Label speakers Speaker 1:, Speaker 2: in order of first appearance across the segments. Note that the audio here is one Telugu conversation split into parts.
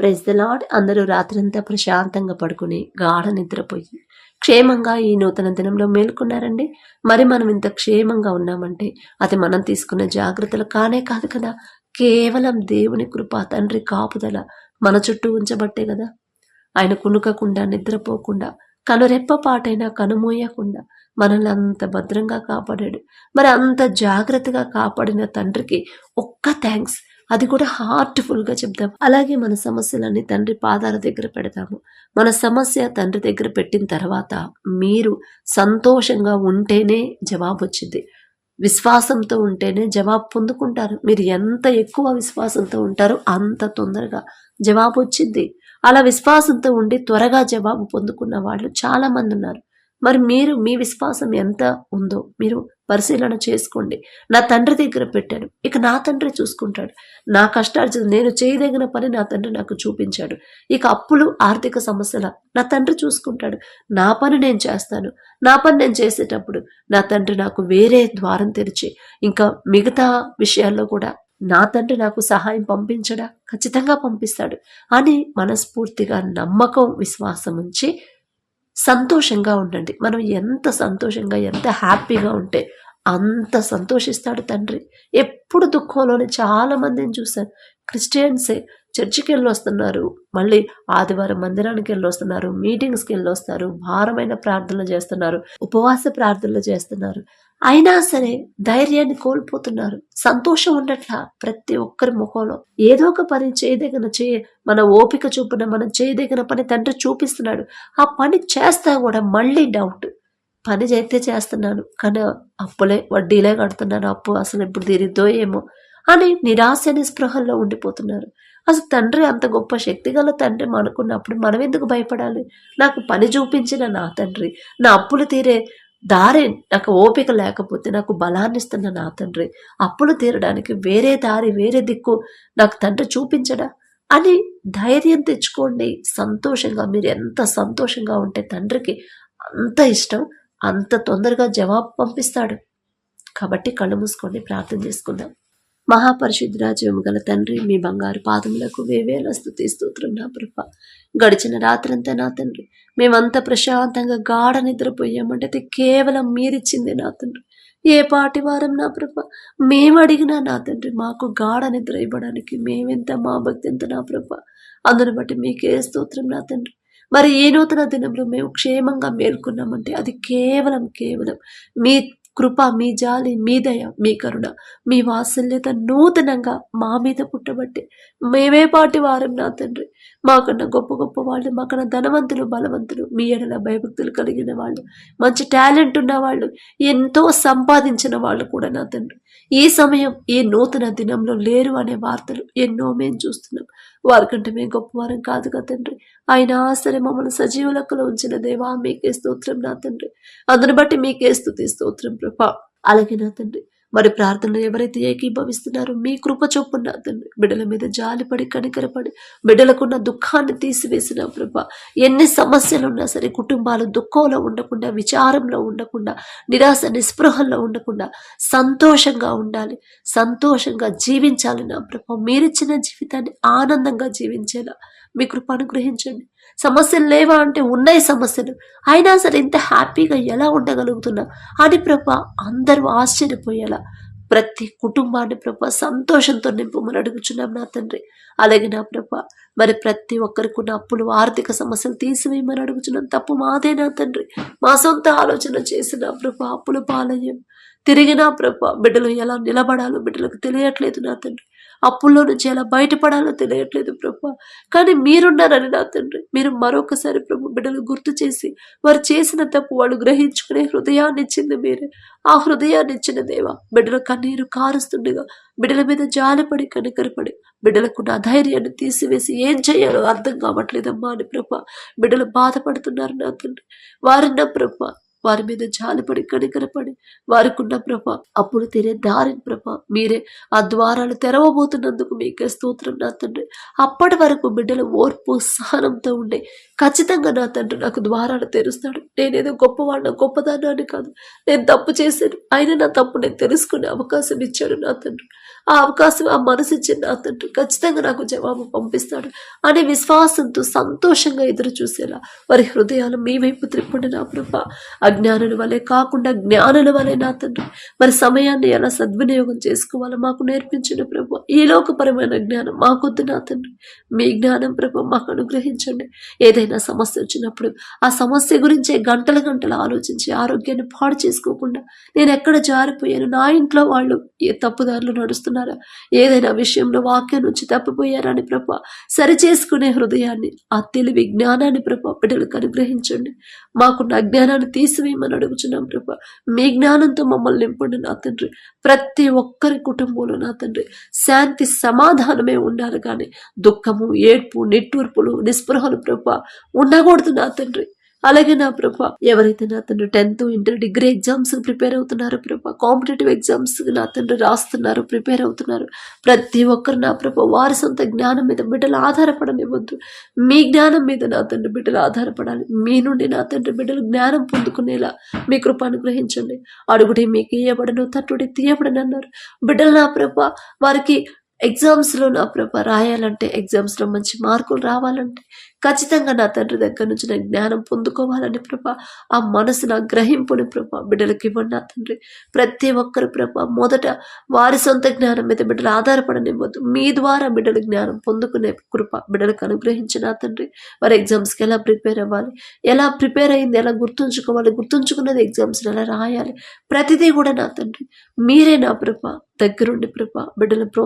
Speaker 1: ప్రెస్ ద లాడ్ అందరూ రాత్రంతా ప్రశాంతంగా పడుకుని గాఢ నిద్రపోయి క్షేమంగా ఈ నూతన దినంలో మేల్కొన్నారండి. మరి మనం ఇంత క్షేమంగా ఉన్నామంటే అది మనం తీసుకున్న జాగ్రత్తలు కానే కాదు కదా. కేవలం దేవుని కృప తండ్రి కాపుదల మన చుట్టూ ఉంచబట్టే కదా. ఆయన కునుకకుండా నిద్రపోకుండా కనురెప్ప పాటైనా కనుమూయకుండా మనల్ని అంత భద్రంగా కాపాడాడు. మరి అంత జాగ్రత్తగా కాపాడిన తండ్రికి ఒక్క థ్యాంక్స్ అది కూడా హార్ట్ఫుల్గా చెప్దాం. అలాగే మన సమస్యలన్నీ తండ్రి పాదాల దగ్గర పెడతాము. మన సమస్య తండ్రి దగ్గర పెట్టిన తర్వాత మీరు సంతోషంగా ఉంటేనే జవాబు వచ్చింది. విశ్వాసంతో ఉంటేనే జవాబు పొందుకుంటారు. మీరు ఎంత ఎక్కువ విశ్వాసంతో ఉంటారో అంత తొందరగా జవాబు వచ్చింది. అలా విశ్వాసంతో ఉండి త్వరగా జవాబు పొందుకున్న వాళ్ళు చాలామంది ఉన్నారు. మరి మీరు మీ విశ్వాసం ఎంత ఉందో మీరు పరిశీలన చేసుకోండి. నా తండ్రి దగ్గర పెట్టాను ఇక నా తండ్రి చూసుకుంటాడు. నా కష్టార్జన నేను చేయదగిన పని నా తండ్రి నాకు చూపించాడు. ఇక అప్పులు ఆర్థిక సమస్యల నా తండ్రి చూసుకుంటాడు. నా పని నేను చేస్తాను. నా పని నేను చేసేటప్పుడు నా తండ్రి నాకు వేరే ద్వారం తెరిచి ఇంకా మిగతా విషయాల్లో కూడా నా తండ్రి నాకు సహాయం పంపించడా? ఖచ్చితంగా పంపిస్తాడు. అని మనస్ఫూర్తిగా నమ్మకం విశ్వాసం ఉంచి సంతోషంగా ఉండండి. మనం ఎంత సంతోషంగా ఎంత హ్యాపీగా ఉంటే అంత సంతోషిస్తాడు తండ్రి. ఎప్పుడు దుఃఖంలోనే చాలా మందిని చూశాను. క్రిస్టియన్సే చర్చికి వెళ్ళి వస్తున్నారు మళ్ళీ ఆదివారం మందిరానికి వెళ్ళి వస్తున్నారు మీటింగ్స్కి వెళ్ళి వస్తారు భారమైన ప్రార్థనలు చేస్తున్నారు. ఉపవాస ప్రార్థనలు చేస్తున్నారు. అయినా సరే ధైర్యాన్ని కోల్పోతున్నారు. సంతోషం ఉన్నట్ల ప్రతి ఒక్కరి ముఖంలో ఏదో ఒక పని చేయదగిన చేయ మన ఓపిక చూపున మనం చేయదగిన పని తండ్రి చూపిస్తున్నాడు. ఆ పని చేస్తా కూడా మళ్ళీ డౌట్ పని చేస్తే చేస్తున్నాను కానీ అప్పులే వడ్డీలే కడుతున్నాను. అప్పు అసలు ఇప్పుడు తీరిద్దో ఏమో అని నిరాశ నిస్పృహల్లో ఉండిపోతున్నారు. అసలు తండ్రి అంత గొప్ప శక్తి గల తండ్రి అనుకున్నప్పుడు మనం ఎందుకు భయపడాలి? నాకు పని చూపించిన నా తండ్రి నా అప్పులు తీరే దారి నాకు ఓపిక లేకపోతే నాకు బలాన్ని ఇస్తున్న నా తండ్రి. అప్పులు తీరడానికి వేరే దారి వేరే దిక్కు నాకు తండ్రి చూపించడా? అని ధైర్యం తెచ్చుకోండి. సంతోషంగా మీరు ఎంత సంతోషంగా ఉంటే తండ్రికి అంత ఇష్టం అంత తొందరగా జవాబు పంపిస్తాడు. కాబట్టి కళ్ళు మూసుకొని ప్రార్థన చేసుకుందాం. మహాపరిశుద్ధ గల తండ్రి మీ బంగారు పాదములకు వేవేల స్థుతి స్తోత్రం నా ప్రభ. గడిచిన రాత్రంతా నా తండ్రి మేమంతా ప్రశాంతంగా గాఢ నిద్రపోయామంటే అది కేవలం మీరిచ్చింది నా తండ్రి. ఏ పాటి వారం నా ప్రభ? మేము అడిగినా నా తండ్రి మాకు గాఢ నిద్ర ఇవ్వడానికి మేమెంత మా భక్తి ఎంత నా ప్రభ? అందును బట్టి మీకే స్తోత్రం నా తండ్రి. మరి ఈ నూతన దినంలో మేము క్షేమంగా మేల్కొన్నామంటే అది కేవలం కేవలం మీ కృప మీ జాలి మీ దయ మీ కరుణ మీ వాత్సల్యత నూతనంగా మా మీద పుట్టబట్టి. మేమే పాటి వారం నా తండ్రి. మాకన్నా గొప్ప గొప్ప వాళ్ళు మాకన్నా ధనవంతులు బలవంతులు మీ ఎడల భయభక్తులు కలిగిన వాళ్ళు మంచి టాలెంట్ ఉన్న వాళ్ళు ఎంతో సంపాదించిన వాళ్ళు కూడా నా తండ్రి. ఈ సమయం ఈ నూతన దినంలో లేరు అనే వార్తలు ఎన్నో మేము చూస్తున్నాం. వారికంటే మేము గొప్పవారం కాదు కదా తండ్రి. ఆయన సరే మమ్మల్ని సజీవ లెక్కలో ఉంచిన దేవా మీకే స్తోత్రం నా తండ్రి. అందుని బట్టి మీకే స్తుతి స్తోత్రం ప్రభా. అలాగే నా తండ్రి. మరి ప్రార్థనలు ఎవరైతే ఏకీభవిస్తున్నారో మీ కృప చొప్పున బిడ్డల మీద జాలిపడి కనికరపడి బిడ్డలకున్న దుఃఖాన్ని తీసివేసిన ప్రభ ఎన్ని సమస్యలు ఉన్నా సరే కుటుంబాలు దుఃఖంలో ఉండకుండా విచారంలో ఉండకుండా నిరాశ నిస్పృహంలో ఉండకుండా సంతోషంగా ఉండాలి. సంతోషంగా జీవించాలి నా ప్రభ. మీరిచ్చిన జీవితాన్ని ఆనందంగా జీవించేలా మీ కృప అనుగ్రహించండి. సమస్యలు లేవా అంటే ఉన్నాయి సమస్యలు. అయినా సరే ఇంత హ్యాపీగా ఎలా ఉండగలుగుతున్నా? అని ప్రభ అందరూ ఆశ్చర్యపోయేలా. ప్రతి కుటుంబాన్ని ప్రభ సంతోషంతో నింపమని అడుగుచున్నాం నా తండ్రి. అలాగే నా ప్రభ మరి ప్రతి ఒక్కరికి నా అప్పులు ఆర్థిక సమస్యలు తీసివేయమని అడుగుచున్నాం. తప్పు మాదే నా తండ్రి. మా సొంత ఆలోచన చేసిన ప్రభ అప్పులు పాలయ్యం. తిరిగినా ప్రభ బిడ్డలు ఎలా నిలబడాలో బిడ్డలకు తెలియట్లేదు నా తండ్రి. అప్పుల్లో నుంచి ఎలా బయటపడాలో తెలియట్లేదు ప్రభు. కానీ మీరున్నారని నా తండ్రి. మీరు మరొకసారి ప్రభు బిడ్డలు గుర్తు చేసి వారు చేసిన తప్పు వాళ్ళు గ్రహించుకునే హృదయాన్ని ఇచ్చింది మీరే. ఆ హృదయాన్ని ఇచ్చిన దేవ బిడ్డల కన్నీరు కారుస్తుండగా బిడ్డల మీద జాలిపడి కనికరపడి బిడ్డలకున్న ధైర్యాన్ని తీసివేసి ఏం చేయాలో అర్థం కావట్లేదమ్మా అని ప్రభ బిడ్డలు బాధపడుతున్నారు నా తండ్రి. వారిన్న ప్రభ వారి మీద జాలిపడి కనికరపడి వారికున్న ప్రభ అప్పుడు తీరే దారిని ప్రభ మీరే ఆ ద్వారాలు తెరవబోతున్నందుకు మీకే స్తోత్రం నా తండ్రి. అప్పటి వరకు బిడ్డల ఓర్పు సహనంతో ఉండే. ఖచ్చితంగా నా తండ్రి నాకు ద్వారాలు తెరుస్తాడు. నేనేదో గొప్పవాడిన గొప్పదాన్ని కాదు. నేను తప్పు చేశాను. ఆయన నా తప్పు నేను తెలుసుకునే అవకాశం ఇచ్చాడు నా తండ్రి. ఆ అవకాశం ఆ మనసు ఇచ్చిన నా తండ్రి. ఖచ్చితంగా నాకు జవాబు పంపిస్తాడు అనే విశ్వాసంతో సంతోషంగా ఎదురు చూసేలా వారి హృదయాలు మీ వైపు త్రిప్పండి నా ప్రభ. అజ్ఞానుల వలె కాకుండా జ్ఞానుల వలె నా తండ్రి. మరి సమయాన్ని ఎలా సద్వినియోగం చేసుకోవాలో మాకు నేర్పించిన ప్రభు. ఈ లోకపరమైన జ్ఞానం మాకొద్దు నా తండ్రి. మీ జ్ఞానం ప్రభు మాకు అనుగ్రహించండి. ఏదైనా సమస్య వచ్చినప్పుడు ఆ సమస్య గురించే గంటల గంటలు ఆలోచించి ఆరోగ్యాన్ని పాడు చేసుకోకుండా నేను ఎక్కడ జారిపోయాను నా ఇంట్లో వాళ్ళు ఏ తప్పుదారులు నడుస్తున్నారు ఏదైనా విషయంలో వాక్యం నుంచి తప్పిపోయారని ప్రభ సరి చేసుకునే హృదయాన్ని ఆ తెలివి జ్ఞానాన్ని ప్రభ బిడ్డలకు అనుగ్రహించండి. మాకున్న అజ్ఞానాన్ని తీసివేయమని అడుగుచున్నాం ప్రభ. మీ జ్ఞానంతో మమ్మల్ని నింపండి నా తండ్రి. ప్రతి ఒక్కరి కుటుంబంలో నా తండ్రి. శాంతి సమాధానమే ఉండాలి కానీ దుఃఖము ఏడ్పు నిట్టూర్పులు నిస్పృహలు ప్రభ ఉండకూడదు నా తండ్రి. అలాగే నా ప్రభా ఎవరైతే నా తండ్రి tenth inter degree exams prepare అవుతున్నారో ప్రభా కాంపిటేటివ్ ఎగ్జామ్స్ నా తండ్రి రాస్తున్నారు ప్రిపేర్ అవుతున్నారు. ప్రతి ఒక్కరు నా ప్రభా వారి సొంత జ్ఞానం మీద బిడ్డలు ఆధారపడనివ్వద్దు. మీ జ్ఞానం మీద నా తండ్రి బిడ్డలు ఆధారపడాలి. మీ నుండి నా తండ్రి బిడ్డలు జ్ఞానం పొందుకునేలా మీ కృప అనుగ్రహించండి. అడుగుడి మీకు ఇయ్యబడను తట్టుడి తీయబడను అన్నారు బిడ్డలు నా ప్రభా వారికి ఎగ్జామ్స్లో నా ప్రభ రాయాలంటే ఎగ్జామ్స్లో మంచి మార్కులు రావాలంటే ఖచ్చితంగా నా తండ్రి దగ్గర నుంచి నేను జ్ఞానం పొందుకోవాలని ప్రభా ఆ మనసును గ్రహింపుని ప్రభా బిడ్డలకు ఇవ్వండి నా తండ్రి. ప్రతి ఒక్కరు ప్రభ మొదట వారి సొంత జ్ఞానం మీద బిడ్డలు ఆధారపడనివ్వద్దు. మీ ద్వారా బిడ్డల జ్ఞానం పొందుకునే కృప బిడ్డలకు అనుగ్రహించిన నా తండ్రి. వారి ఎగ్జామ్స్కి ఎలా ప్రిపేర్ అవ్వాలి? ఎలా ప్రిపేర్ అయింది? ఎలా గుర్తుంచుకోవాలి? గుర్తుంచుకున్నది ఎగ్జామ్స్ని ఎలా రాయాలి? ప్రతిదీ కూడా నా తండ్రి. మీరే నా ప్రభ దగ్గరుండి ప్రభ బిడ్డలను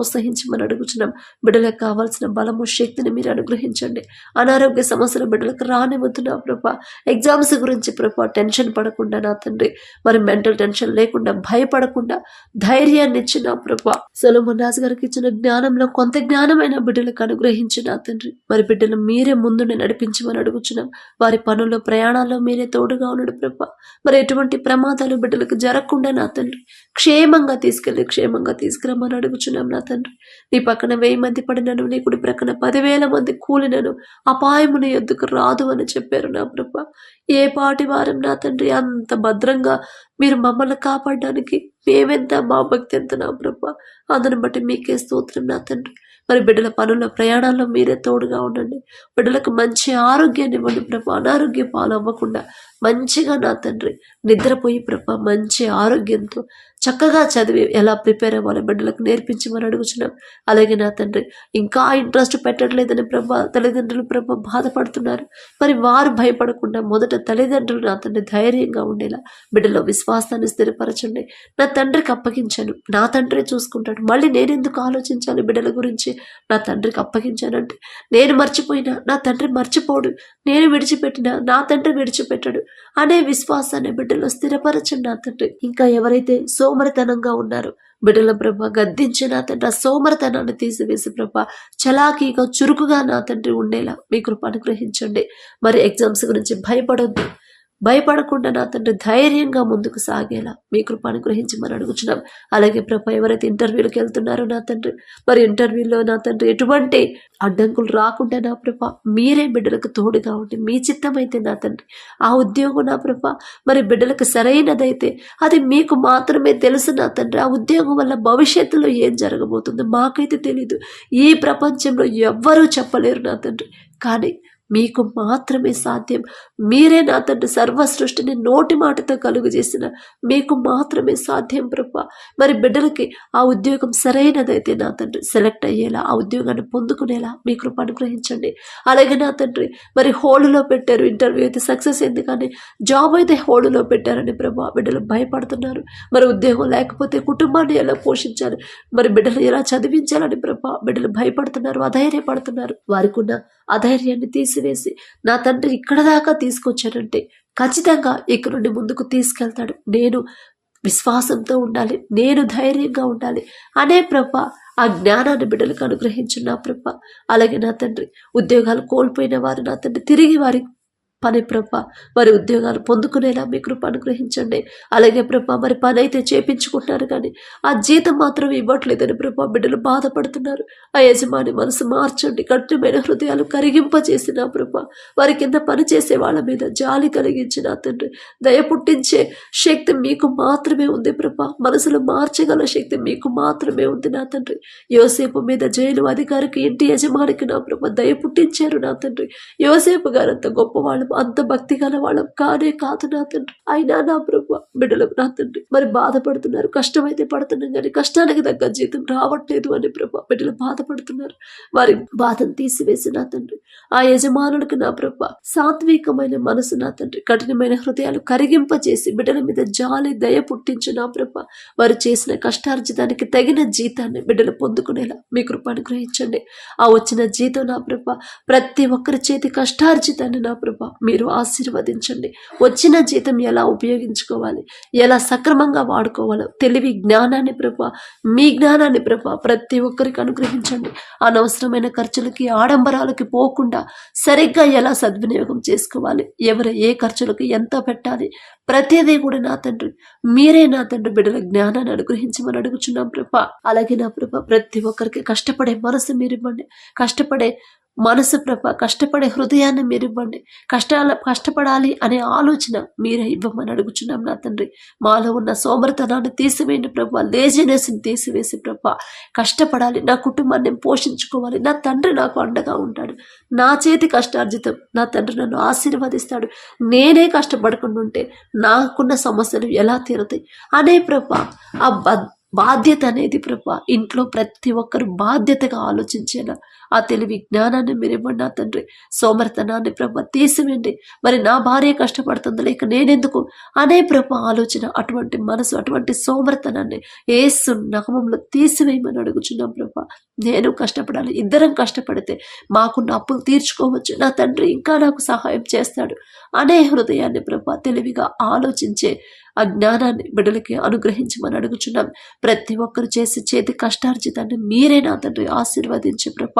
Speaker 1: మనం అడుగుచున్నాం. బిడ్డలకు కావాల్సిన బలము శక్తిని మీరు అనుగ్రహించండి. అనారోగ్య సమస్యలు బిడ్డలకు రానివద్దు నా ఎగ్జామ్స్ గురించి ప్రభా టెన్షన్ పడకుండా నా తండ్రి. మరి మెంటల్ టెన్షన్ లేకుండా భయపడకుండా ధైర్యాన్ని ఇచ్చిన ప్రభా. సొలమన్ రాజు గారికి ఇచ్చిన జ్ఞానంలో కొంత జ్ఞానమైన బిడ్డలకు అనుగ్రహించి నా తండ్రి. మరి బిడ్డలు మీరే ముందుని నడిపించమని అడుగుచున్నాం. వారి పనుల్లో ప్రయాణాల్లో మీరే తోడుగా ఉన్నాడు ప్రభా. మరి ఎటువంటి ప్రమాదాలు బిడ్డలకు జరగకుండా నా తండ్రి. క్షేమంగా తీసుకెళ్ళి క్షేమంగా తీసుకురమ్మని అడుగుచున్నాం నా తండ్రి. నీ పక్కన వెయ్యి మంది పడినను నీ కుడి ప్రక్కన పదివేల మంది కూలినను అపా నీ ఎందుకు రాదు అని చెప్పారు నా ప్రభ. ఏ పాటి వారం నా తండ్రి అంత భద్రంగా మీరు మమ్మల్ని కాపాడడానికి మేమెంత మా భక్తి ఎంత నా ప్రభ. అందుని బట్టి మీకే స్తోత్రం నా తండ్రి. మరి బిడ్డల పనుల ప్రయాణాల్లో మీరే తోడుగా ఉండండి. బిడ్డలకు మంచి ఆరోగ్యాన్ని ఇవ్వండి ప్రభ. అనారోగ్య పాలు అవ్వకుండా మంచిగా నా తండ్రి. నిద్రపోయి ప్రభ మంచి ఆరోగ్యంతో చక్కగా చదివి ఎలా ప్రిపేర్ అవ్వాలి? బిడ్డలకు నేర్పించమని అడుగుచున్నాం. అలాగే నా తండ్రి ఇంకా ఇంట్రెస్ట్ పెట్టట్లేదని ప్రభ తల్లిదండ్రులు ప్రభ బాధపడుతున్నారు. మరి వారు భయపడకుండా మొదట తల్లిదండ్రులు నా తండ్రి ధైర్యంగా ఉండేలా బిడ్డలో విశ్వాసాన్ని స్థిరపరచండి. నా తండ్రికి అప్పగించాను. నా తండ్రి చూసుకుంటాడు. మళ్ళీ నేను ఎందుకు ఆలోచించాలి బిడ్డల గురించి? నా తండ్రికి అప్పగించానంటే నేను మర్చిపోయినా నా తండ్రి మర్చిపోడు. నేను విడిచిపెట్టినా నా తండ్రి విడిచిపెట్టడు. అనే విశ్వాసాన్ని బిడ్డలో స్థిరపరచండి నా తండ్రి. ఇంకా ఎవరైతే సో సోమరితనంగా ఉన్నారు. బిడ్డల ప్రభ గద్దించి నా తండ్రి ఆ సోమరితనాన్ని తీసివేసి ప్రభ చలాకీగా చురుకుగా నా తండ్రి ఉండేలా మీ కృప అనుగ్రహించండి. మరి ఎగ్జామ్స్ గురించి భయపడొద్దు. భయపడకుండా నా తండ్రి ధైర్యంగా ముందుకు సాగేలా మీ కృప అనుగ్రహించమని అడుగుచున్నాం. అలాగే ప్రభ ఎవరైతే ఇంటర్వ్యూలకు వెళ్తున్నారో నా తండ్రి మరి ఇంటర్వ్యూలో నా తండ్రి ఎటువంటి అడ్డంకులు రాకుండా నా ప్రభ మీరే బిడ్డలకు తోడుగా ఉండి మీ చిత్తమైతే నా తండ్రి. ఆ ఉద్యోగం నా ప్రభ మరి బిడ్డలకు సరైనదైతే అది మీకు మాత్రమే తెలుసు నా తండ్రి. ఆ ఉద్యోగం వల్ల భవిష్యత్తులో ఏం జరగబోతుందో మాకైతే తెలీదు. ఈ ప్రపంచంలో ఎవ్వరూ చెప్పలేరు నా తండ్రి. కానీ మీకు మాత్రమే సాధ్యం. మీరే నా తండ్రి సర్వ సృష్టిని నోటి మాటతో కలుగు చేసిన మీకు మాత్రమే సాధ్యం ప్రభా. మరి బిడ్డలకి ఆ ఉద్యోగం సరైనదైతే నా తండ్రి సెలెక్ట్ అయ్యేలా ఆ ఉద్యోగాన్ని పొందుకునేలా మీ కృప అనుగ్రహించండి. అలాగే నా తండ్రి మరి హోల్డ్లో పెట్టారు ఇంటర్వ్యూ అయితే సక్సెస్ అయింది కానీ జాబ్ అయితే హోల్డ్లో పెట్టారని ప్రభా బిడ్డలు భయపడుతున్నారు. మరి ఉద్యోగం లేకపోతే కుటుంబాన్ని ఎలా పోషించాలి? మరి బిడ్డలు ఎలా చదివించాలని ప్రభా బిడ్డలు భయపడుతున్నారు అధైర్యపడుతున్నారు. వారికి ఉన్న అధైర్యాన్ని తీసివేసి నా తండ్రి ఇక్కడ దాకా తీసుకొచ్చానంటే ఖచ్చితంగా ఇక్కడ నుండి ముందుకు తీసుకెళ్తాడు. నేను విశ్వాసంతో ఉండాలి నేను ధైర్యంగా ఉండాలి అనే ప్రభ ఆ జ్ఞానాన్ని బిడ్డలకు అనుగ్రహించిన నా ప్రభ. అలాగే నా తండ్రి ఉద్యోగాలు కోల్పోయిన వారు నా తండ్రి తిరిగి వారికి పని ప్రభ మరి ఉద్యోగాలు పొందుకునేలా మీ కృప అనుగ్రహించండి. అలాగే ప్రభ మరి పని అయితే చేపించుకుంటున్నారు కానీ ఆ జీతం మాత్రం ఇవ్వట్లేదని ప్రభ బిడ్డలు బాధపడుతున్నారు. ఆ యజమాని మనసు మార్చండి. కఠినమైన హృదయాలు కరిగింపజేసిన ప్రభ వారి కింద పని చేసే వాళ్ళ మీద జాలి కలిగించిన తండ్రి. దయ పుట్టించే శక్తి మీకు మాత్రమే ఉంది ప్రభ. మనసులో మార్చగల శక్తి మీకు మాత్రమే ఉంది నా తండ్రి. యోసేపు మీద జైలు అధికారికి ఇంటి యజమానికి నా ప్రభ దయ పుట్టించారు నా తండ్రి. యోసేపు గారు అంత మనం అంత భక్తి గల వాళ్ళం కానే కాదు నా తండ్రి. అయినా నా ప్రభు బిడ్డలు నా తండ్రి. మరి బాధపడుతున్నారు కష్టమైతే పడుతున్నాం కానీ కష్టానికి తగ్గ జీతం రావట్లేదు అని ప్రభు బిడ్డలు బాధపడుతున్నారు. వారి బాధను తీసివేసి నా తండ్రి. ఆ యజమానుడికి నా ప్రభు సాత్వికమైన మనసు నా తండ్రి. కఠినమైన హృదయాలు కరిగింపచేసి బిడ్డల మీద జాలి దయ పుట్టించు నా ప్రభు. వారు చేసిన కష్టార్జితానికి తగిన జీతాన్ని బిడ్డలు పొందుకునేలా మీ కృప అనుగ్రహించండి. ఆ వచ్చిన జీతం నా ప్రభ. ప్రతి ఒక్కరి చేతి కష్టార్జితాన్ని నా ప్రభ మీరు ఆశీర్వదించండి. వచ్చిన జీతం ఎలా ఉపయోగించుకోవాలి? ఎలా సక్రమంగా వాడుకోవాలో తెలివి జ్ఞానాన్ని ప్రభ మీ జ్ఞానాన్ని ప్రభ ప్రతి ఒక్కరికి అనుగ్రహించండి. అనవసరమైన ఖర్చులకి ఆడంబరాలకి పోకుండా సరిగ్గా ఎలా సద్వినియోగం చేసుకోవాలి? ఎవరు ఏ ఖర్చులకు ఎంత పెట్టాలి? ప్రతిదీ కూడా నా తండ్రి మీరే నా తండ్రి బిడ్డల జ్ఞానాన్ని అనుగ్రహించమని అడుగుచున్నాం ప్రభ అలాగే నా ప్రభ ప్రతి ఒక్కరికి కష్టపడే మనసు మీరు ఇవ్వండి కష్టపడే మనసు ప్రభ కష్టపడే హృదయాన్ని మీరు ఇవ్వండి కష్టాల కష్టపడాలి అనే ఆలోచన మీరే ఇవ్వమని అడుగుచున్నాం నా తండ్రి. మాలో ఉన్న సోమరతనాన్ని తీసివేయండి ప్రభ లేజినెస్ని తీసివేసి ప్రభ. కష్టపడాలి నా కుటుంబాన్ని పోషించుకోవాలి. నా తండ్రి నాకు అండగా ఉంటాడు. నా చేతి కష్టార్జితం నా తండ్రి నన్ను ఆశీర్వదిస్తాడు. నేనే కష్టపడకుండా ఉంటే నాకున్న సమస్యలు ఎలా తీరుతాయి? అనే ప్రభ ఆ బాధ్యత అనేది ప్రభ ఇంట్లో ప్రతి ఒక్కరు బాధ్యతగా ఆలోచించేలా ఆ తెలివి జ్ఞానాన్ని మీరివ్వండి నా తండ్రి. సోమర్తనాన్ని ప్రభ తీసివేయండి. మరి నా భార్య కష్టపడుతుంది లేక నేనెందుకు? అనే ప్రభ ఆలోచన అటువంటి మనసు అటువంటి సోమర్తనాన్ని ఏసు నామంలో తీసివేయమని అడుగుచున్నాం ప్రభ నేను కష్టపడాలి ఇద్దరం కష్టపడితే మాకున్న అప్పులు తీర్చుకోవచ్చు. నా తండ్రి ఇంకా నాకు సహాయం చేస్తాడు అనే హృదయాన్ని ప్రభ తెలివిగా ఆలోచించే ఆ జ్ఞానాన్ని బిడ్డలకి అనుగ్రహించమని అడుగుచున్నాం. ప్రతి ఒక్కరు చేసి చేతి కష్టార్జితాన్ని మీరే నా తండ్రి ఆశీర్వదించి ప్రభ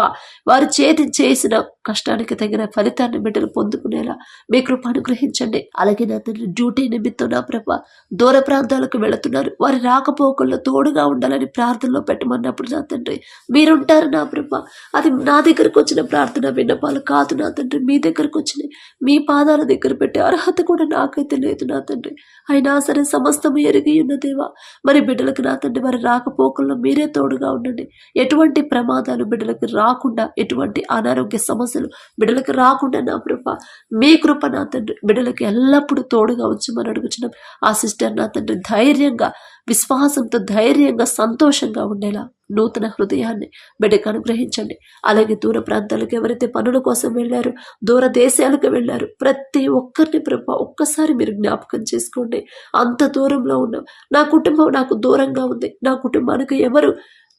Speaker 1: వారు చేతి చేసిన కష్టానికి తగిన ఫలితాన్ని బిడ్డలు పొందుకునేలా మీ కృప అనుగ్రహించండి. అలాగే నా తండ్రి డ్యూటీ నిమిత్తం నా ప్రభ దూర ప్రాంతాలకు వెళుతున్నారు. వారి రాకపోకల్లో తోడుగా ఉండాలని ప్రార్థనలో పెట్టమన్నప్పుడు నా తండ్రి మీరుంటారు నా ప్రభ. అది నా దగ్గరకు వచ్చిన ప్రార్థన విన్నపాలు కాదు నా తండ్రి. మీ దగ్గరకు వచ్చినాయి మీ పాదాల దగ్గర పెట్టే అర్హత కూడా నాకైతే లేదు నా తండ్రి. అయినా సరే సమస్తము ఎరిగి ఉన్నదేవా మరి బిడ్డలకు నా తండ్రి వారి రాకపోకల్లో మీరే తోడుగా ఉండండి. ఎటువంటి ప్రమాదాలు బిడ్డలకు రాకు రాకుండా ఎటువంటి అనారోగ్య సమస్యలు బిడ్డలకు రాకుండా నా కృప మీ కృప నా తండ్రి. బిడ్డలకు ఎల్లప్పుడూ తోడుగా ఉంచమని అడుగుచున్నాం. ఆ సిస్టర్ నా తండ్రి ధైర్యంగా విశ్వాసంతో ధైర్యంగా సంతోషంగా ఉండేలా నూతన హృదయాన్ని బిడ్డకు అనుగ్రహించండి. అలాగే దూర ప్రాంతాలకు ఎవరైతే పనుల కోసం వెళ్ళారు దూర దేశాలకు వెళ్ళారు ప్రతి ఒక్కరిని ప్రభ ఒక్కసారి మీరు జ్ఞాపకం చేసుకోండి. అంత దూరంలో ఉన్నాం. నా కుటుంబం నాకు దూరంగా ఉంది. నా కుటుంబానికి ఎవరు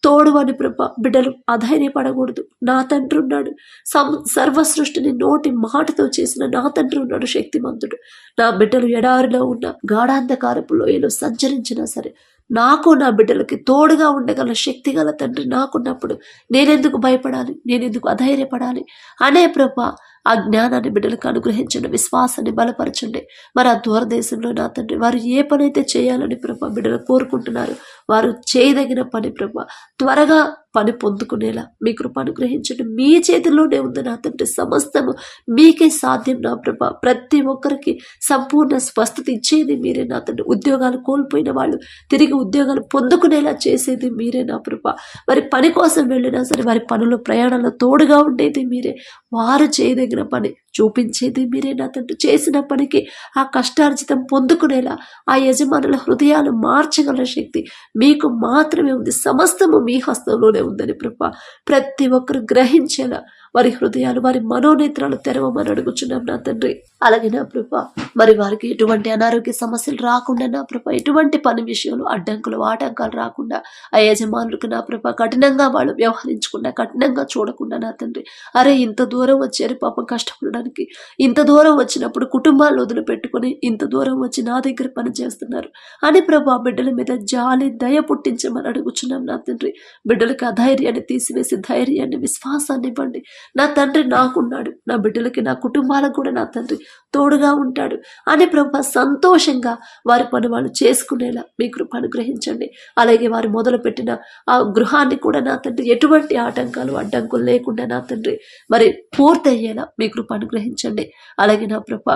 Speaker 1: తోడు అని ప్రభ బిడ్డలు అధైర్యపడకూడదు. నా తండ్రి ఉన్నాడు. సం సర్వ సృష్టిని నోటి మాటతో చేసిన నా తండ్రి ఉన్నాడు శక్తిమంతుడు. నా బిడ్డలు ఎడారిలో ఉన్న గాఢాంధకారపు లోయలో సంచరించినా సరే నాకు నా బిడ్డలకి తోడుగా ఉండగల శక్తి గల తండ్రి నాకున్నప్పుడు నేనెందుకు భయపడాలి? నేనెందుకు అధైర్యపడాలి? అనే ప్రభ ఆ జ్ఞానాన్ని బిడ్డలకు అనుగ్రహించండి విశ్వాసాన్ని బలపరచండి. మరి ఆ దూరదేశంలో నా తండ్రి వారు ఏ పనైతే చేయాలని ప్రభ బిడ్డలు కోరుకుంటున్నారు వారు చేయదగిన పని ప్రభ. త్వరగా పని పొందుకునేలా మీ కృప అనుగ్రహించండి. మీ చేతిలోనే ఉంది నా తండ్రి సమస్తము. మీకే సాధ్యం నా ప్రభ. ప్రతి ఒక్కరికి సంపూర్ణ స్వస్థత ఇచ్చేది మీరే నా తండ్రి. ఉద్యోగాలు కోల్పోయిన వాళ్ళు తిరిగి ఉద్యోగాలు పొందుకునేలా చేసేది మీరే నా ప్రభ. వారి పని కోసం వెళ్ళినా సరే వారి పనులు ప్రయాణంలో తోడుగా ఉండేది మీరే. వారు చేయదగిన పని చూపించేది మీరే నా తండ్రి. చేసిన పనికి ఆ కష్టార్జితం పొందుకునేలా ఆ యజమానుల హృదయాలు మార్చగల శక్తి మీకు మాత్రమే ఉంది. సమస్తము మీ హస్తంలోనే ఉందని ప్రభా ప్రతి ఒక్కరు గ్రహించేలా వారి హృదయాలు వారి మనోనేత్రాలు తెరవమని అడుగుచున్నాం నా తండ్రి. అలాగే నా ప్రభ మరి వారికి ఎటువంటి అనారోగ్య సమస్యలు రాకుండా నా ప్రభ ఎటువంటి పని విషయంలో అడ్డంకులు ఆటంకాలు రాకుండా ఆ యజమానులకు నా ప్రభ కఠినంగా వాళ్ళు వ్యవహరించకుండా కఠినంగా చూడకుండా నా తండ్రి. అరే ఇంత దూరం వచ్చారు పాపం కష్టపడడానికి. ఇంత దూరం వచ్చినప్పుడు కుటుంబాలు వదిలిపెట్టుకొని ఇంత దూరం వచ్చి నా దగ్గర పని చేస్తున్నారు. అని ప్రభా బిడ్డల మీద జాలి దయ పుట్టించమని అడుగుచున్నాం నా తండ్రి. బిడ్డలకు ధైర్యాన్ని తీసివేసి ధైర్యాన్ని విశ్వాసాన్ని ఇవ్వండి. నా తండ్రి నాకున్నాడు. నా బిడ్డలకి నా కుటుంబాలకు కూడా నా తండ్రి తోడుగా ఉంటాడు అని ప్రభా సంతోషంగా వారి పని వాళ్ళు చేసుకునేలా మీ కృప అనుగ్రహించండి. అలాగే వారు మొదలుపెట్టిన ఆ గృహాన్ని కూడా నా తండ్రి ఎటువంటి ఆటంకాలు అడ్డంకులు లేకుండా నా తండ్రి మరి పూర్తయ్యేలా మీ కృప అనుగ్రహించండి. అలాగే నా ప్రభ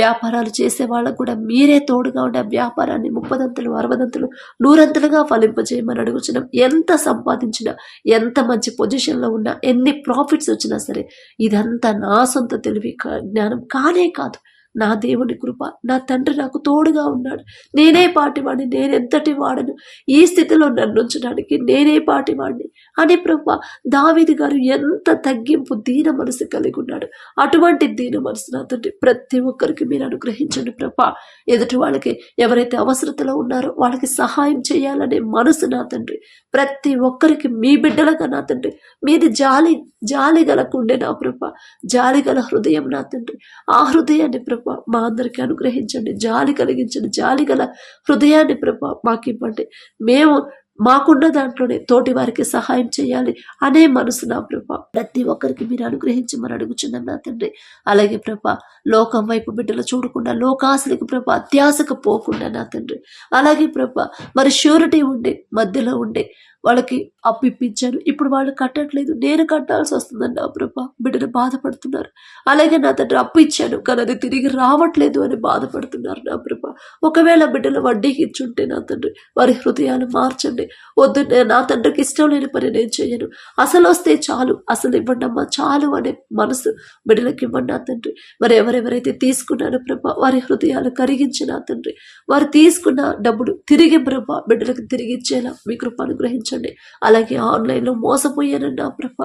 Speaker 1: వ్యాపారాలు చేసే వాళ్ళకు కూడా మీరే తోడుగా ఉండే వ్యాపారాన్ని ముప్పదంతులు అరవదంతులు నూరంతులుగా ఫలింపజేయమని అడుగుచున్నాం. ఎంత సంపాదించినా ఎంత మంచి పొజిషన్లో ఉన్నా ఎన్ని ప్రాఫిట్స్ వచ్చినా సరే ఇదంతా నా సొంత తెలివి కా- జ్ఞానం కానే కాదు. నా దేవుని కృప నా తండ్రి నాకు తోడుగా ఉన్నాడు. నేనే పాటివాడిని నేనెంతటి వాడను? ఈ స్థితిలో నన్ను ఉంచడానికి నేనే పాటివాడిని? అని ప్రభు దావిది గారు ఎంత తగ్గింపు దీన మనసు కలిగి ఉన్నాడు. అటువంటి దీన మనసు నా తండ్రి ప్రతి ఒక్కరికి మీరు అనుగ్రహించండి ప్రభా. ఎదుటి వాళ్ళకి ఎవరైతే అవసరతలో ఉన్నారో వాళ్ళకి సహాయం చేయాలనే మనసు నా తండ్రి. ప్రతి ఒక్కరికి మీ బిడ్డలుగా నా తండ్రి. మీది జాలి జాలి గల కుండే నా ప్రభ. జాలి గల హృదయం నా తండ్రి. ఆ హృదయాన్ని ప్రభ మా అందరికీ అనుగ్రహించండి జాలి కలిగించండి జాలి గల హృదయాన్ని ప్రభ మాకు ఇవ్వండి మేము మాకున్న దాంట్లోనే తోటి వారికి సహాయం చేయాలి అనే మనసు నా ప్రభ. ప్రతి ఒక్కరికి మీరు అనుగ్రహించమని అడుగుచున్నాం నా తండ్రి. అలాగే ప్రభ లోకం వైపు బిడ్డలు చూడకుండా లోకాసులకు ప్రభ అత్యాశకు పోకుండా నా తండ్రి. అలాగే ప్రభ మరి షూరిటీ ఉండే మధ్యలో ఉండే వాళ్ళకి అప్పు ఇప్పించాను ఇప్పుడు వాళ్ళు కట్టట్లేదు. నేను కట్టాల్సి వస్తుందని నా ప్రభ బిడ్డలు బాధపడుతున్నారు. అలాగే నా తండ్రి అప్పు ఇచ్చాను కానీ అది తిరిగి రావట్లేదు అని బాధపడుతున్నారు నా ప్రభ. ఒకవేళ బిడ్డలు వడ్డీకి ఇచ్చుంటే నా తండ్రి వారి హృదయాలు మార్చండి. వద్దు నా తండ్రికి ఇష్టం లేని పని నేను చేయను. అసలు వస్తే చాలు అసలు ఇవ్వండమ్మా చాలు అనే మనసు బిడ్డలకి ఇవ్వండి నా తండ్రి. మరి ఎవరెవరైతే తీసుకున్నారో ప్రభ వారి హృదయాలు కరిగించి నా తండ్రి. వారు తీసుకున్న డబ్బులు తిరిగి ప్రభ బిడ్డలకు తిరిగి ఇచ్చేలా మీ కృప క్షమించండి అలాగే ఆన్లైన్లో మోసపోయాను నా ప్రభ.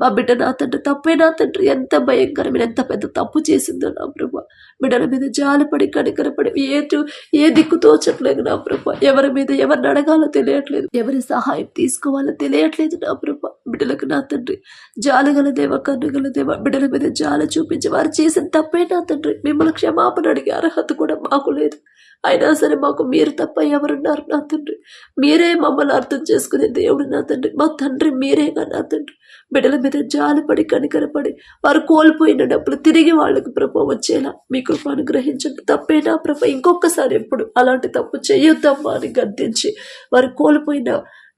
Speaker 1: మా బిడ్డ నా తండ్రి తప్పే నా తండ్రి. ఎంత భయంకరమైన ఎంత పెద్ద తప్పు చేసిందో నా ప్రభ. బిడ్డల మీద జాలిపడి కనికరపడి ఏ ఏ దిక్కు తోచట్లేదు నా ప్రభ. ఎవరి మీద ఎవరిని అడగాలో తెలియట్లేదు. ఎవరి సహాయం తీసుకోవాలో తెలియట్లేదు నా ప్రభ. బిడ్డలకు నా తండ్రి. జాలగల దేవ కన్నుగల దేవ బిడ్డల మీద జాల చూపించి వారు చేసిన తప్పే నా తండ్రి. మిమ్మల్ని క్షమాపణ అడిగే అర్హత కూడా మాకు లేదు. అయినా సరే మాకు మీరు తప్ప ఎవరున్నారు నా తండ్రి? మీరే మమ్మల్ని అర్థం చేసుకునే దేవుడు నా తండ్రి. మా తండ్రి మీరేగా నా తండ్రి. బిడ్డల మీద జాలిపడి కనికరపడి వారు కోల్పోయిన డబ్బులు తిరిగి వాళ్ళకి ప్రభ వచ్చేలా మీ కృప అనుగ్రహించండి. తప్పేనా ప్రభ. ఇంకొకసారి ఎప్పుడు అలాంటి తప్పు చేయొద్దమ్మా అని గద్దించి వారు కోల్పోయిన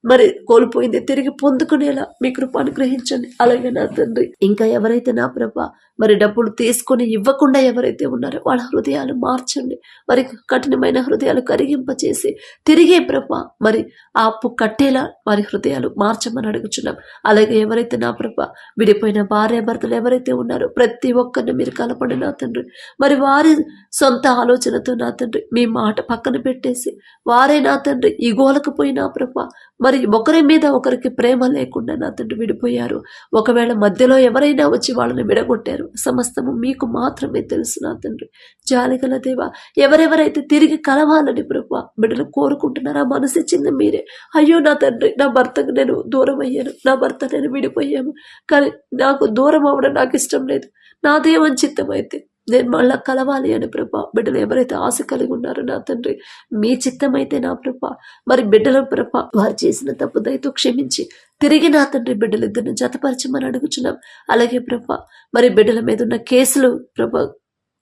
Speaker 1: మరి కోల్పోయింది. తిరిగి పొందుకునేలా మీ కృప అనుగ్రహించండి అలాగే నా తండ్రి. ఇంకా ఎవరైతే నా ప్రభ మరి డబ్బులు తీసుకొని ఇవ్వకుండా ఎవరైతే ఉన్నారో వాళ్ళ హృదయాలు మార్చండి. మరి కఠినమైన హృదయాలు కరిగింపచేసి తిరిగే ప్రభ మరి ఆ అప్పు కట్టేలా వారి హృదయాలు మార్చమని అడుగుచున్నాం. అలాగే ఎవరైతే నా ప్రభ విడిపోయిన భార్యాభర్తలు ఎవరైతే ఉన్నారో ప్రతి ఒక్కరిని మీరు కలపండి నా తండ్రి. మరి వారి సొంత ఆలోచనతో నా తండ్రి మీ మాట పక్కన పెట్టేసి వారే నా తండ్రి ఇగోలకు పోయినా ప్రభ మరి ఒకరి మీద ఒకరికి ప్రేమ లేకుండా నా తండ్రి విడిపోయారు. ఒకవేళ మధ్యలో ఎవరైనా వచ్చి వాళ్ళని విడగొట్టారు సమస్తము మీకు మాత్రమే తెలుసు నా తండ్రి. జాలిగల దేవా ఎవరెవరైతే తిరిగి కలవాలని ప్రభు బిడ్డలు కోరుకుంటున్నారా మనసు ఇచ్చింది మీరే. అయ్యో నా తండ్రి నా భర్తకు నేను దూరం అయ్యాను నా భర్త నేను విడిపోయాను. కానీ నాకు దూరం అవ్వడం నాకు ఇష్టం లేదు. నాదేమని చిత్తం అయితే నేను మళ్ళా కలవాలి అని ప్రభా. బిడ్డలు ఎవరైతే ఆశ కలిగి ఉన్నారో నా తండ్రి మీ చిత్తమైతే నా ప్రభ. మరి బిడ్డల ప్రభ వారు చేసిన తప్పు దయతో క్షమించి తిరిగి నా తండ్రి బిడ్డలిద్దరిని జతపరచమని అడుగుచున్నాం. అలాగే ప్రభ మరి బిడ్డల మీద ఉన్న కేసులు ప్రభ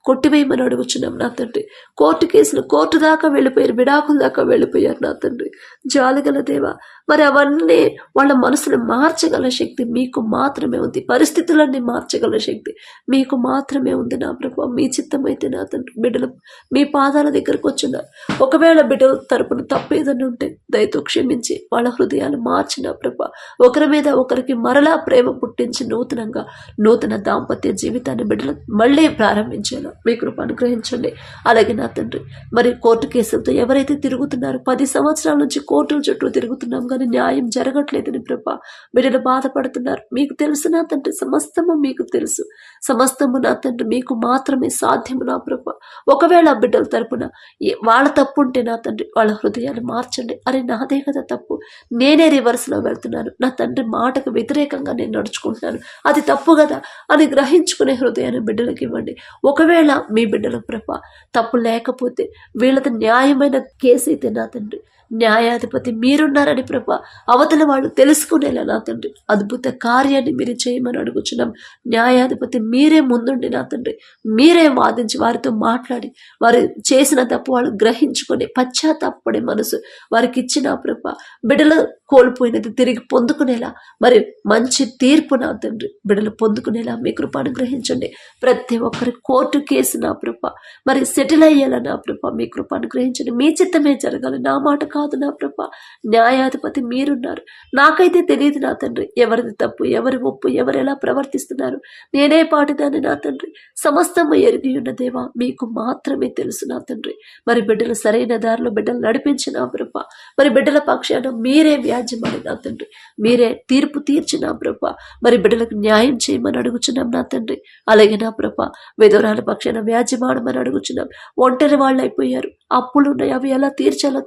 Speaker 1: కొట్టివేయమని అడుగుచున్నాం నా తండ్రి. కోర్టు కేసులు కోర్టు దాకా వెళ్ళిపోయారు విడాకుల దాకా వెళ్ళిపోయారు నా తండ్రి. జాలిగల దేవా మరి అవన్నీ వాళ్ళ మనసును మార్చగల శక్తి మీకు మాత్రమే ఉంది. పరిస్థితులన్నీ మార్చగల శక్తి మీకు మాత్రమే ఉంది నా ప్రభు. మీ చిత్తమైతే నా తండ్రి. బిడ్డలు మీ పాదాల దగ్గరకు వచ్చినారు ఒకవేళ బిడ్డల తరపున తప్పు ఏదైనా ఉంటే దయతో క్షమించి వాళ్ళ హృదయాలు మార్చిన ప్రభ. ఒకరి మీద ఒకరికి మరలా ప్రేమ పుట్టించి నూతనంగా నూతన దాంపత్య జీవితాన్ని బిడ్డలు మళ్ళీ ప్రారంభించేలా మీ కృప అనుగ్రహించండి. అలాగే నా తండ్రి మరి కోర్టు కేసులతో ఎవరైతే తిరుగుతున్నారో పది సంవత్సరాల నుంచి కోర్టుల చుట్టూ తిరుగుతున్నాం కానీ న్యాయం జరగట్లేదని ప్రభా బిడ్డలు బాధపడుతున్నారు. మీకు తెలుసు నా తండ్రి సమస్తము మీకు తెలుసు. సమస్తము నా తండ్రి మీకు మాత్రమే సాధ్యము నా ప్రభా. ఒకవేళ బిడ్డల తరపున వాళ్ళ తప్పు ఉంటే నా తండ్రి వాళ్ళ హృదయాలు మార్చండి. అరే నాదే కదా తప్పు. నేనే రివర్స్లో వెళ్తున్నాను. నా తండ్రి మాటకు వ్యతిరేకంగా నేను నడుచుకుంటున్నాను. అది తప్పు కదా అని గ్రహించుకునే హృదయాన్ని బిడ్డలకు ఇవ్వండి. ఒకవేళ మీ బిడ్డల ప్రభ తప్పు లేకపోతే వీళ్ళది న్యాయమైన కేసు అయితే నా తండ్రి. న్యాయాధిపతి మీరున్నారని ప్రభ అవతల వాళ్ళు తెలుసుకునేలా నా తండ్రి. అద్భుత కార్యాన్ని మీరు చేయమని అడుగుచున్నాం. న్యాయాధిపతి మీరే ముందుండి నా తండ్రి. మీరే వాదించి వారితో మాట్లాడి వారు చేసిన తప్పు వాళ్ళు గ్రహించుకొని పశ్చాత్తాపడే మనసు వారికి ఇచ్చిన ప్రభ బిడ్డలు కోల్పోయినది తిరిగి పొందుకునేలా మరి మంచి తీర్పు నా తండ్రి. బిడ్డలు పొందుకునేలా మీ కృపను గ్రహించండి. ప్రతి ఒక్కరి కోర్టు కేసు నా కృప మరి సెటిల్ అయ్యేలా నా కృప మీ కృపను అనుగ్రహించండి మీ చిత్తమే జరగాలి. నా మాట కాదు నా కృప న్యాయాధిపతి మీరున్నారు. నాకైతే తెలియదు నా తండ్రి. ఎవరిది తప్పు ఎవరి ఒప్పు ఎవరు ఎలా ప్రవర్తిస్తున్నారు? నేనే పాటిదాన్ని నా తండ్రి. సమస్తము ఎరిగి ఉన్న దేవా మీకు మాత్రమే తెలుసు నా తండ్రి. మరి బిడ్డలు సరైన దారిలో బిడ్డలు నడిపించిన కృప మరి బిడ్డల పక్షాన మీరే వ్యాజ్యమని నా తండ్రి. మీరే తీర్పు తీర్చిన ప్రభ. మరి బిడ్డలకు న్యాయం చేయమని అడుగుచున్నాం నా తండ్రి. అలాగే నా ప్రభ విధవరాల పక్షాన వ్యాజ్యమాడమని అడుగుచున్నాం. ఒంటరి వాళ్ళు అయిపోయారు అప్పులు ఉన్నాయి అవి ఎలా తీర్చాలో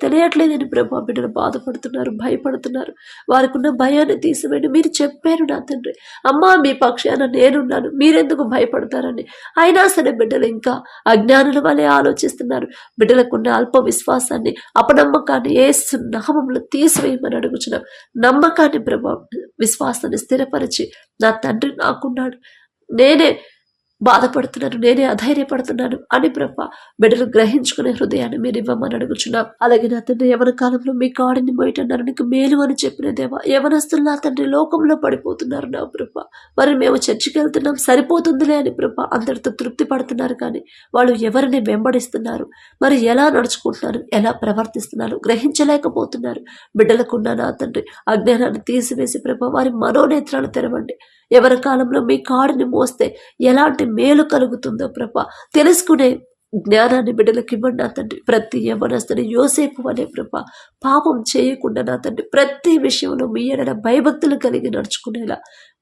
Speaker 1: తెలియట్లేదని ప్రభా బిడ్డలు బాధపడుతున్నారు భయపడుతున్నారు. వారికి ఉన్న భయాన్ని తీసివేయండి. మీరు చెప్పారు నా తండ్రి. అమ్మా మీ పక్షాన నేనున్నాను. మీరెందుకు భయపడతారని. అయినా సరే బిడ్డలు ఇంకా అజ్ఞానుల వలె ఆలోచిస్తున్నారు. బిడ్డలకున్న అల్ప విశ్వాసాన్ని అపనమ్మకాన్ని ఏ నామంలో తీసివేయమని అడుగుచున్నాం. నమ్మకాన్ని ప్రభా విశ్వాసాన్ని స్థిరపరిచి నా తండ్రి నాకున్నాడు. నేనే బాధపడుతున్నాను నేనే అధైర్యపడుతున్నాను అని ప్రభ బిడ్డలు గ్రహించుకునే హృదయాన్ని మీరు ఇవ్వమని అడుగుచున్నాం. అలాగే నా తండ్రి యవన కాలంలో మీ కాడిని బయటన్నారు నీకు మేలు అని చెప్పిన దేవా యవనస్తులు నా తండ్రి లోకంలో పడిపోతున్నారు నా ప్రభ. మరి మేము చర్చికి వెళ్తున్నాం సరిపోతుందిలే అని ప్రభ అందరితో తృప్తి పడుతున్నారు కానీ వాళ్ళు ఎవరిని వెంబడిస్తున్నారు? మరి ఎలా నడుచుకుంటున్నారు? ఎలా ప్రవర్తిస్తున్నారు? గ్రహించలేకపోతున్నారు. బిడ్డలకున్న నా తండ్రి అజ్ఞానాన్ని తీసివేసి ప్రభ వారి మనోనేత్రాలు తెరవండి. ఎవరి కాలంలో మీ కాడిని మోస్తే ఎలాంటి మేలు కలుగుతుందో ప్రభ తెలుసుకునే జ్ఞానాన్ని బిడ్డలకు ఇవ్వండి నా తండ్రి. ప్రతి యవనస్తుని యోసేపు అనే ప్రభ పాపం చేయకుండా నా తండ్రి ప్రతి విషయంలో మీ ఎడల భయభక్తులు కలిగి నడుచుకునేలా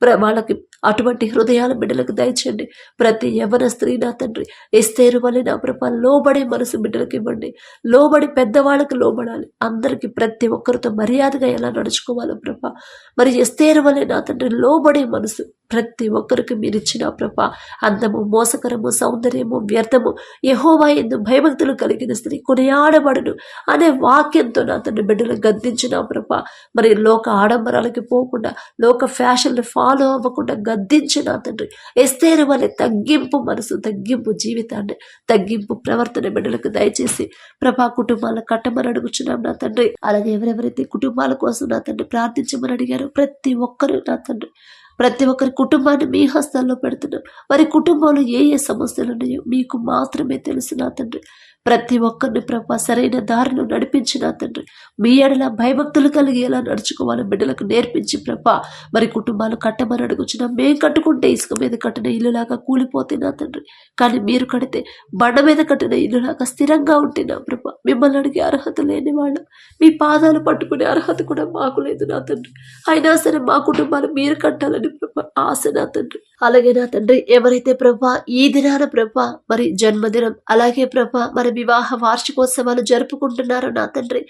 Speaker 1: వాళ్ళకి అటువంటి హృదయాల బిడ్డలకు దయచేయండి. ప్రతి యవన స్త్రీ నా తండ్రి ఎస్తేరు వల్ల నా ప్రభ లోబడే మనసు బిడ్డలకు ఇవ్వండి. లోబడి పెద్దవాళ్ళకి లోబడాలి. అందరికీ ప్రతి ఒక్కరితో మర్యాదగా ఎలా నడుచుకోవాలో ప్రభ. మరి ఎస్తేరు వల్లే నా తండ్రి లోబడే మనసు ప్రతి ఒక్కరికి మీరు ఇచ్చిన ప్రభ. అందము మోసకరము సౌందర్యము వ్యర్థము యహోవా ఎందు భయభక్తులు కలిగిన స్త్రీ కొనియాడబడును అనే వాక్యంతో నా తండ్రి బిడ్డలు గద్దించిన ప్రభ. మరి లోక ఆడంబరాలకి పోకుండా లోక ఫ్యాషన్లు ఫాలో అవ్వకుండా గద్దించిన తండ్రి. ఎస్తేరు వలె తగ్గింపు మనసు తగ్గింపు జీవితాన్ని తగ్గింపు ప్రవర్తన బిడ్డలకు దయచేసి ప్రభా కుటుంబాలను కట్టమని అడుగుచున్నాం నా తండ్రి. అలాగే ఎవరెవరైతే కుటుంబాల కోసం నా తండ్రి ప్రార్థించమని అడిగారో ప్రతి ఒక్కరు నా తండ్రి. ప్రతి ఒక్కరి కుటుంబాన్ని మీ హస్తాల్లో పెడుతున్నాం. వారి కుటుంబంలో ఏ ఏ సమస్యలు ఉన్నాయో మీకు మాత్రమే తెలుసు నా తండ్రి. ప్రతి ఒక్కరిని ప్రభా సరైన దారిలో నడిపించిన తండ్రి మీ ఎడల భయభక్తులు కలిగి ఎలా నడుచుకోవాలో బిడ్డలకు నేర్పించి ప్రభా మరి కుటుంబాలు కట్టమని అడుగుచిన మేం కట్టుకుంటే ఇసుక మీద కట్టిన ఇల్లులాగా కూలిపోతే నా తండ్రి. కానీ మీరు కడితే బండ మీద కట్టిన ఇల్లులాగా స్థిరంగా ఉంటే నా ప్రభా. మిమ్మల్ని అడిగే అర్హత లేని వాళ్ళం. మీ పాదాలు పట్టుకునే అర్హత కూడా మాకు లేదు నా తండ్రి. అయినా సరే మా కుటుంబాలు మీరు కట్టాలని ప్రభా ఆశ నా తండ్రి. అలాగే నా తండ్రి ఎవరైతే ప్రభా ఈ దినాన ప్రభా మరి జన్మదినం అలాగే ప్రభా మరి వివాహ వార్షికోత్సవాలు జరుపుకుంటున్నారో నా తండ్రి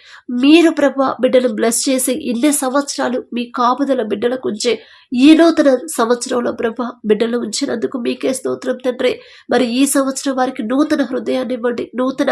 Speaker 1: మీరు ప్రభా బిడ్డను బ్లెస్ చేసి ఇన్ని సంవత్సరాలు మీ కాపుదల బిడ్డలకు ఉంచే ఈ నూతన సంవత్సరంలో ప్రభా బిడ్డలు ఉంచినందుకు మీకే స్తోత్రం తండ్రి. మరి ఈ సంవత్సరం వారికి నూతన హృదయాన్ని ఇవ్వండి నూతన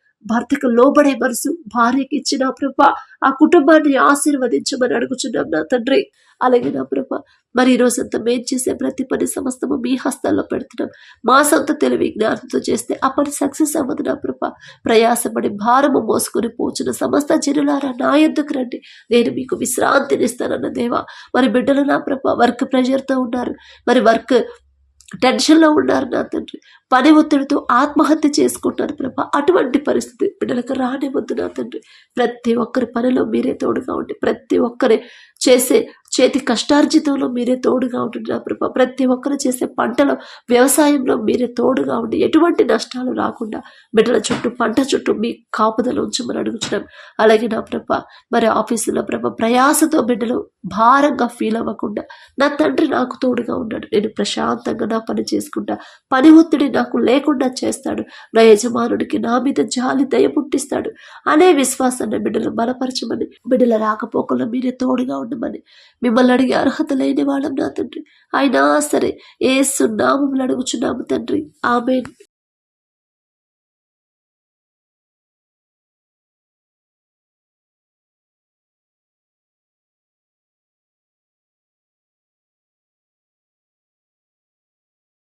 Speaker 1: భర్తకు లోబడే మనసు భార్యకి ఇచ్చిన ప్రభ ఆ కుటుంబాన్ని ఆశీర్వదించమని అడుగుచున్నాం నా తండ్రి. అలాగే నా ప్రభ మరి ఈ రోజంతా మేము చేసే ప్రతి పని సమస్తము మీ హస్తాల్లో పెడుతున్నాం. మా సొంత తెలివి జ్ఞానంతో చేస్తే ఆ పని సక్సెస్ అవ్వదు నా ప్రభ. ప్రయాసపడి భారము మోసుకొని పోచిన సమస్త జనులారా నా ఎందుకు రండి? నేను మీకు విశ్రాంతినిస్తానన్న దేవా. మరి బిడ్డలు నా ప్రభ వర్క్ ప్రెషర్తో ఉన్నారు. మరి వర్క్ టెన్షన్లో ఉన్నారు నా తండ్రి. పని ఒత్తిడితో ఆత్మహత్య చేసుకుంటారు ప్రభా. అటువంటి పరిస్థితి బిడ్డలకు రానివద్దు నా తండ్రి. ప్రతి ఒక్కరి పనిలో మీరే తోడుగా ఉండి ప్రతి ఒక్కరి చేసే చేతి కష్టార్జితంలో మీరే తోడుగా ఉండండి. నా ప్రభా ప్రతి ఒక్కరు చేసే పంటలో వ్యవసాయంలో మీరే తోడుగా ఉండి ఎటువంటి నష్టాలు రాకుండా బిడ్డల చుట్టూ పంట చుట్టూ మీ కాపుదల ఉంచమని అడుగుతున్నాం. అలాగే నా ప్రభ మరి ఆఫీసులో ప్రభ ప్రయాసతో బిడ్డలు భారంగా ఫీల్ అవ్వకుండా నా తండ్రి నాకు తోడుగా ఉన్నాడు నేను ప్రశాంతంగా నా పని చేసుకుంటా పని ఒత్తిడి నాకు లేకుండా చేస్తాడు నా యజమానుడికి నా మీద జాలి దయ పుట్టిస్తాడు అనే విశ్వాసాన్ని బిడ్డలు బలపరచమని బిడ్డల రాకపోకల్లో మీరే తోడుగా ఉండమని మిమ్మల్ని అడిగే అర్హత లేని వాళ్ళం నా తండ్రి. అయినా సరే ఏ సున్నామములు అడుగుచున్నాము తండ్రి. ఆమె